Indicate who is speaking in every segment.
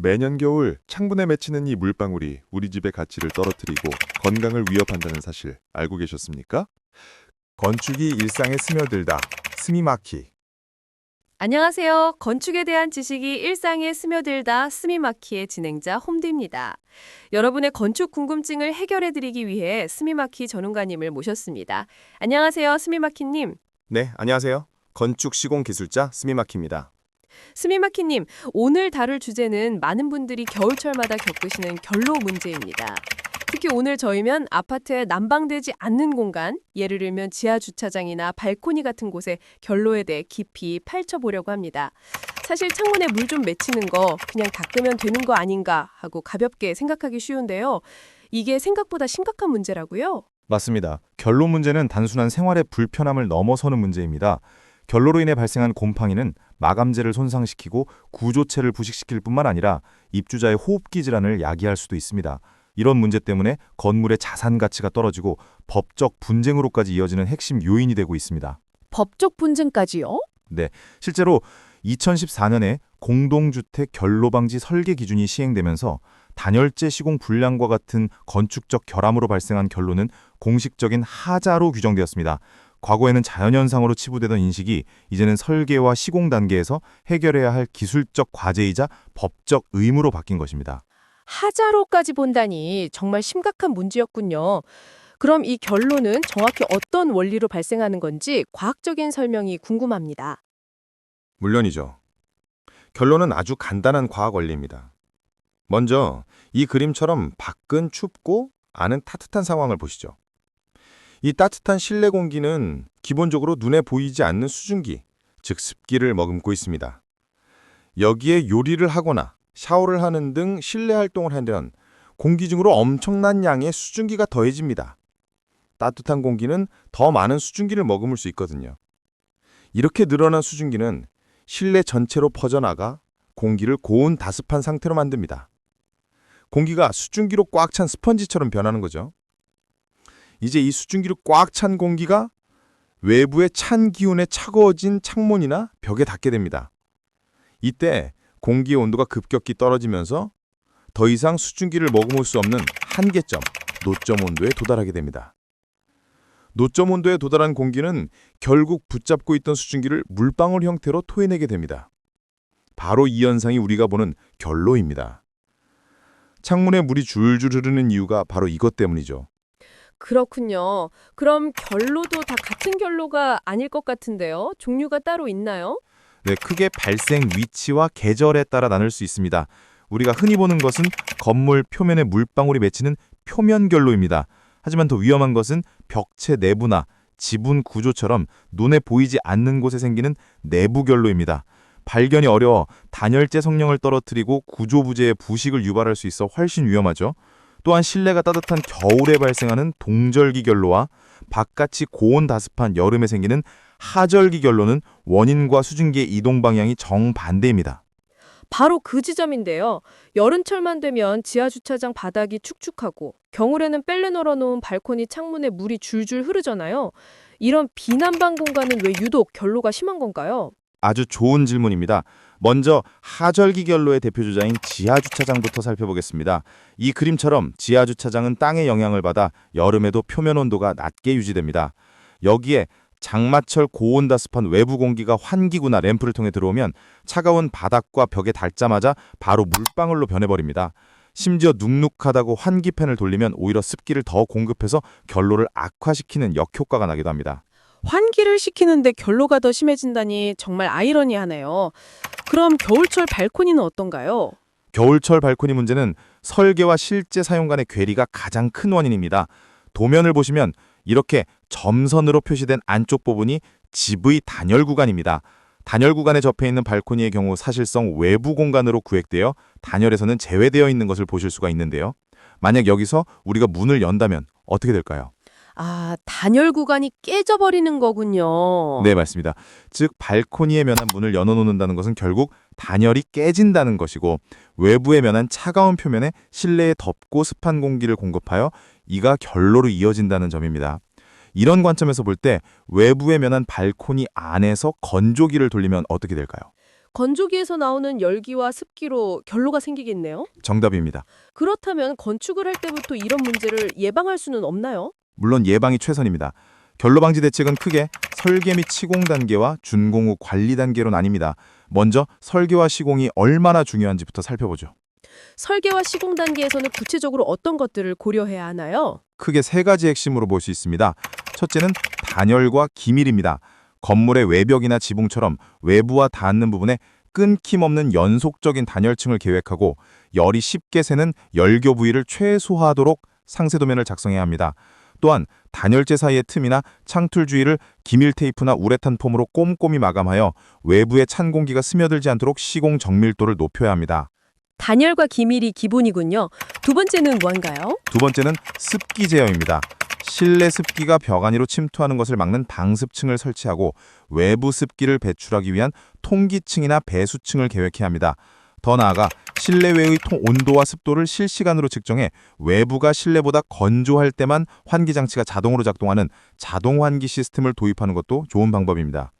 Speaker 1: 매년 겨울 창문에 맺히는 이 물방울이 우리 집의 가치를 떨어뜨리고 건강을 위협한다는 사실 알고 계셨습니까?
Speaker 2: 건축이 일상에 스며들다. 스미마키.
Speaker 3: 안녕하세요. 건축에 대한 지식이 일상에 스며들다 스미마키의 진행자 홈디입니다. 여러분의 건축 궁금증을 해결해 드리기 위해 스미마키 전문가님을 모셨습니다. 안녕하세요. 스미마키님.
Speaker 2: 네, 안녕하세요. 건축 시공 기술자 스미마키입니다.
Speaker 3: 스미마키님, 오늘 다룰 주제는 많은 분들이 겨울철마다 겪으시는 결로 문제입니다. 특히 오늘 저희면 아파트에 난방되지 않는 공간, 예를 들면 지하 주차장이나 발코니 같은 곳에 결로에 대해 깊이 파헤쳐보려고 합니다. 사실 창문에 물 좀 맺히는 거 그냥 닦으면 되는 거 아닌가 하고 가볍게 생각하기 쉬운데요. 이게 생각보다 심각한 문제라고요?
Speaker 4: 맞습니다. 결로 문제는 단순한 생활의 불편함을 넘어서는 문제입니다. 결로로 인해 발생한 곰팡이는 마감재를 손상시키고 구조체를 부식시킬 뿐만 아니라 입주자의 호흡기 질환을 야기할 수도 있습니다. 이런 문제 때문에 건물의 자산 가치가 떨어지고 법적 분쟁으로까지 이어지는 핵심 요인이 되고 있습니다.
Speaker 3: 법적 분쟁까지요?
Speaker 4: 실제로 2014년에 공동주택 결로 방지 설계 기준이 시행되면서 단열재 시공 불량과 같은 건축적 결함으로 발생한 결로는 공식적인 하자로 규정되었습니다. 과거에는 자연현상으로 치부되던 인식이 이제는 설계와 시공 단계에서 해결해야 할 기술적 과제이자 법적 의무로 바뀐 것입니다.
Speaker 3: 하자로까지 본다니 정말 심각한 문제였군요. 그럼 이 결로는 정확히 어떤 원리로 발생하는 건지 과학적인 설명이 궁금합니다.
Speaker 2: 물론이죠. 결론은 아주 간단한 과학 원리입니다. 먼저 이 그림처럼 밖은 춥고 안은 따뜻한 상황을 보시죠. 이 따뜻한 실내 공기는 기본적으로 눈에 보이지 않는 수증기, 즉 습기를 머금고 있습니다. 여기에 요리를 하거나 샤워를 하는 등 실내 활동을 하면 공기 중으로 엄청난 양의 수증기가 더해집니다. 따뜻한 공기는 더 많은 수증기를 머금을 수 있거든요. 이렇게 늘어난 수증기는 실내 전체로 퍼져나가 공기를 고온 다습한 상태로 만듭니다. 공기가 수증기로 꽉 찬 스펀지처럼 변하는 거죠. 이제 이 수증기로 꽉 찬 공기가 외부의 찬 기운에 차가워진 창문이나 벽에 닿게 됩니다. 이때 공기의 온도가 급격히 떨어지면서 더 이상 수증기를 머금을 수 없는 한계점, 노점 온도에 도달하게 됩니다. 노점 온도에 도달한 공기는 결국 붙잡고 있던 수증기를 물방울 형태로 토해내게 됩니다. 바로 이 현상이 우리가 보는 결로입니다. 창문에 물이 줄줄 흐르는 이유가 바로 이것 때문이죠.
Speaker 3: 그렇군요. 그럼 결로도 다 같은 결로가 아닐 것 같은데요. 종류가 따로 있나요?
Speaker 4: 네, 크게 발생 위치와 계절에 따라 나눌 수 있습니다. 우리가 흔히 보는 것은 건물 표면에 물방울이 맺히는 표면 결로입니다. 하지만 더 위험한 것은 벽체 내부나 지분 구조처럼 눈에 보이지 않는 곳에 생기는 내부 결로입니다. 발견이 어려워 단열재 성능을 떨어뜨리고 구조 부재의 부식을 유발할 수 있어 훨씬 위험하죠. 또한 실내가 따뜻한 겨울에 발생하는 동절기 결로와 바깥이 고온 다습한 여름에 생기는 하절기 결로는 원인과 수증기의 이동 방향이 정반대입니다.
Speaker 3: 바로 그 지점인데요. 여름철만 되면 지하 주차장 바닥이 축축하고 겨울에는 빨래 널어놓은 발코니 창문에 물이 줄줄 흐르잖아요. 이런 비난방 공간은 왜 유독 결로가 심한 건가요?
Speaker 4: 아주 좋은 질문입니다. 먼저 하절기 결로의 대표 주자인 지하 주차장부터 살펴보겠습니다. 이 그림처럼 지하 주차장은 땅의 영향을 받아 여름에도 표면 온도가 낮게 유지됩니다. 여기에 장마철 고온다습한 외부 공기가 환기구나 램프를 통해 들어오면 차가운 바닥과 벽에 닿자마자 바로 물방울로 변해버립니다. 심지어 눅눅하다고 환기팬을 돌리면 오히려 습기를 더 공급해서 결로를 악화시키는 역효과가 나기도 합니다.
Speaker 3: 환기를 시키는데 결로가 더 심해진다니 정말 아이러니하네요. 그럼 겨울철 발코니는 어떤가요?
Speaker 4: 겨울철 발코니 문제는 설계와 실제 사용 간의 괴리가 가장 큰 원인입니다. 도면을 보시면 이렇게 점선으로 표시된 안쪽 부분이 GV 단열 구간입니다. 단열 구간에 접해 있는 발코니의 경우 사실상 외부 공간으로 구획되어 단열에서는 제외되어 있는 것을 보실 수가 있는데요. 만약 여기서 우리가 문을 연다면 어떻게 될까요?
Speaker 3: 아, 단열 구간이 깨져버리는 거군요.
Speaker 4: 네, 맞습니다. 즉 발코니에 면한 문을 열어 놓는다는 것은 결국 단열이 깨진다는 것이고 외부에 면한 차가운 표면에 실내에 덥고 습한 공기를 공급하여 이가 결로로 이어진다는 점입니다. 이런 관점에서 볼 때 외부에 면한 발코니 안에서 건조기를 돌리면 어떻게 될까요?
Speaker 3: 건조기에서 나오는 열기와 습기로 결로가 생기겠네요.
Speaker 5: 정답입니다.
Speaker 3: 그렇다면 건축을 할 때부터 이런 문제를 예방할 수는 없나요?
Speaker 5: 물론 예방이 최선입니다. 결로 방지 대책은 크게 설계 및 시공 단계와 준공 후 관리 단계로 나뉩니다. 먼저 설계와 시공이 얼마나 중요한지부터 살펴보죠.
Speaker 3: 설계와 시공 단계에서는 구체적으로 어떤 것들을 고려해야 하나요?
Speaker 5: 크게 세 가지 핵심으로 볼 수 있습니다. 첫째는 단열과 기밀입니다. 건물의 외벽이나 지붕처럼 외부와 닿는 부분에 끊김없는 연속적인 단열층을 계획하고 열이 쉽게 새는 열교 부위를 최소화하도록 상세 도면을 작성해야 합니다. 또한 단열재 사이의 틈이나 창틀 주위를 기밀 테이프나 우레탄 폼으로 꼼꼼히 마감하여 외부에 찬 공기가 스며들지 않도록 시공 정밀도를 높여야 합니다.
Speaker 3: 단열과 기밀이 기본이군요. 두 번째는 뭔가요?
Speaker 5: 두 번째는 습기 제어입니다. 실내 습기가 벽 안으로 침투하는 것을 막는 방습층을 설치하고 외부 습기를 배출하기 위한 통기층이나 배수층을 계획해야 합니다. 더 나아가 실내외의 통 온도와 습도를 실시간으로 측정해 외부가 실내보다 건조할 때만 환기 장치가 자동으로 작동하는 자동 환기 시스템을 도입하는 것도 좋은 방법입니다.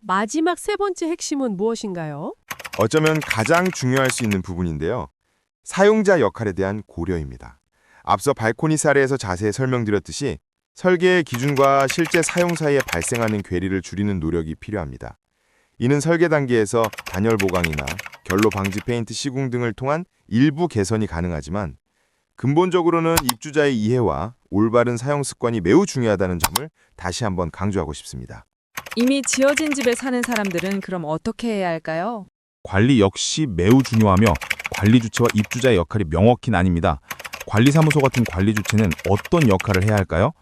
Speaker 3: 마지막 세 번째 핵심은 무엇인가요?
Speaker 4: 어쩌면 가장 중요할 수 있는 부분인데요. 사용자 역할에 대한 고려입니다. 앞서 발코니 사례에서 자세히 설명드렸듯이 설계의 기준과 실제 사용 사이에 발생하는 괴리를 줄이는 노력이 필요합니다. 이는 설계 단계에서 단열 보강이나 결로 방지 페인트 시공 등을 통한 일부 개선이 가능하지만 근본적으로는 입주자의 이해와 올바른 사용 습관이 매우 중요하다는 점을 다시 한번 강조하고 싶습니다.
Speaker 6: 이미 지어진 집에 사는 사람들은 그럼 어떻게 해야 할까요?
Speaker 5: 관리 역시 매우 중요하며 관리 주체와 입주자의 역할이 명확히 나뉩니다. 관리사무소 같은 관리 주체는 어떤 역할을 해야 할까요?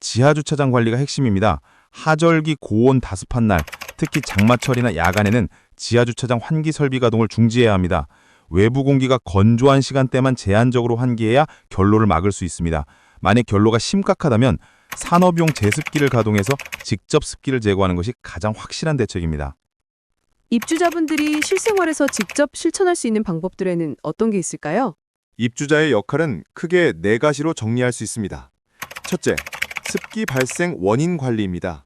Speaker 5: 지하 주차장 관리가 핵심입니다. 하절기 고온 다습한 날, 특히 장마철이나 야간에는 지하 주차장 환기 설비 가동을 중지해야 합니다. 외부 공기가 건조한 시간대만 제한적으로 환기해야 결로를 막을 수 있습니다. 만약 결로가 심각하다면 산업용 제습기를 가동해서 직접 습기를 제거하는 것이 가장 확실한 대책입니다.
Speaker 3: 입주자분들이 실생활에서 직접 실천할 수 있는 방법들에는 어떤 게 있을까요?
Speaker 4: 입주자의 역할은 크게 네 가지로 정리할 수 있습니다. 첫째, 습기 발생 원인 관리입니다.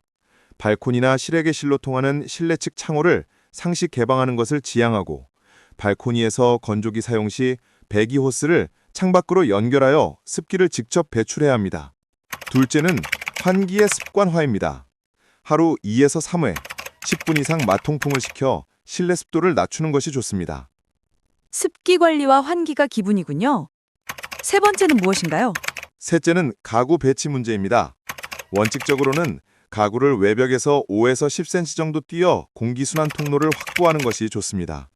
Speaker 4: 발코니나 실외계실로 통하는 실내 측 창호를 상시 개방하는 것을 지양하고 발코니에서 건조기 사용 시 배기 호스를 창밖으로 연결하여 습기를 직접 배출해야 합니다. 둘째는 환기의 습관화입니다. 하루 2에서 3회, 10분 이상 마통풍을 시켜 실내 습도를 낮추는 것이 좋습니다.
Speaker 6: 습기 관리와 환기가 기분이군요. 세 번째는 무엇인가요?
Speaker 4: 셋째는 가구 배치 문제입니다. 원칙적으로는 가구를 외벽에서 5에서 10cm 정도 띄어 공기순환 통로를 확보하는 것이 좋습니다.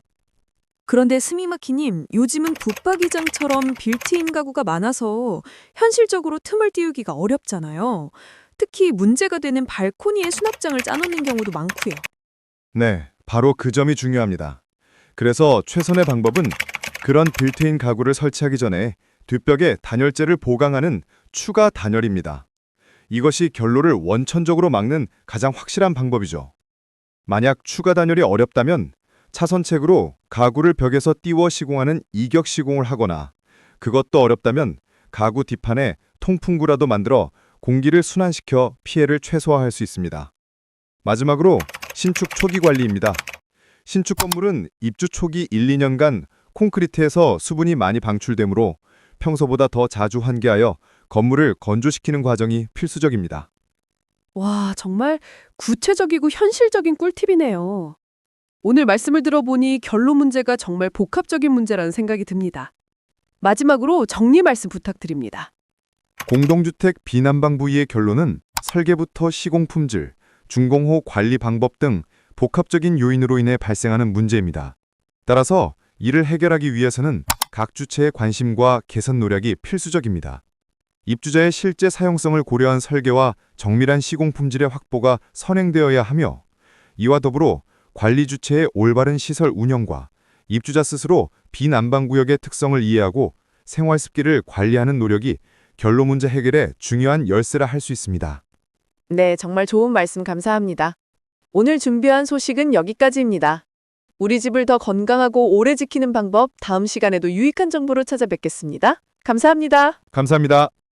Speaker 6: 그런데 스미마키님, 요즘은 붙박이장처럼 빌트인 가구가 많아서 현실적으로 틈을 띄우기가 어렵잖아요. 특히 문제가 되는 발코니에 수납장을 짜놓는 경우도 많고요.
Speaker 4: 네, 바로 그 점이 중요합니다. 그래서 최선의 방법은 그런 빌트인 가구를 설치하기 전에 뒷벽에 단열재를 보강하는 추가 단열입니다. 이것이 결로를 원천적으로 막는 가장 확실한 방법이죠. 만약 추가 단열이 어렵다면 차선책으로 가구를 벽에서 띄워 시공하는 이격 시공을 하거나 그것도 어렵다면 가구 뒷판에 통풍구라도 만들어 공기를 순환시켜 피해를 최소화할 수 있습니다. 마지막으로 신축 초기 관리입니다. 신축 건물은 입주 초기 1, 2년간 콘크리트에서 수분이 많이 방출되므로 평소보다 더 자주 환기하여 건물을 건조시키는 과정이 필수적입니다.
Speaker 3: 와, 정말 구체적이고 현실적인 꿀팁이네요. 오늘 말씀을 들어보니 결로 문제가 정말 복합적인 문제라는 생각이 듭니다. 마지막으로 정리 말씀 부탁드립니다.
Speaker 4: 공동주택 비난방 부위의 결론은 설계부터 시공 품질, 준공호 관리 방법 등 복합적인 요인으로 인해 발생하는 문제입니다. 따라서 이를 해결하기 위해서는 각 주체의 관심과 개선 노력이 필수적입니다. 입주자의 실제 사용성을 고려한 설계와 정밀한 시공 품질의 확보가 선행되어야 하며 이와 더불어 관리 주체의 올바른 시설 운영과 입주자 스스로 비난방 구역의 특성을 이해하고 생활 습기를 관리하는 노력이 결로 문제 해결에 중요한 열쇠라 할 수 있습니다.
Speaker 7: 네, 정말 좋은 말씀 감사합니다. 오늘 준비한 소식은 여기까지입니다. 우리 집을 더 건강하고 오래 지키는 방법 다음 시간에도 유익한 정보로 찾아뵙겠습니다. 감사합니다.
Speaker 4: 감사합니다.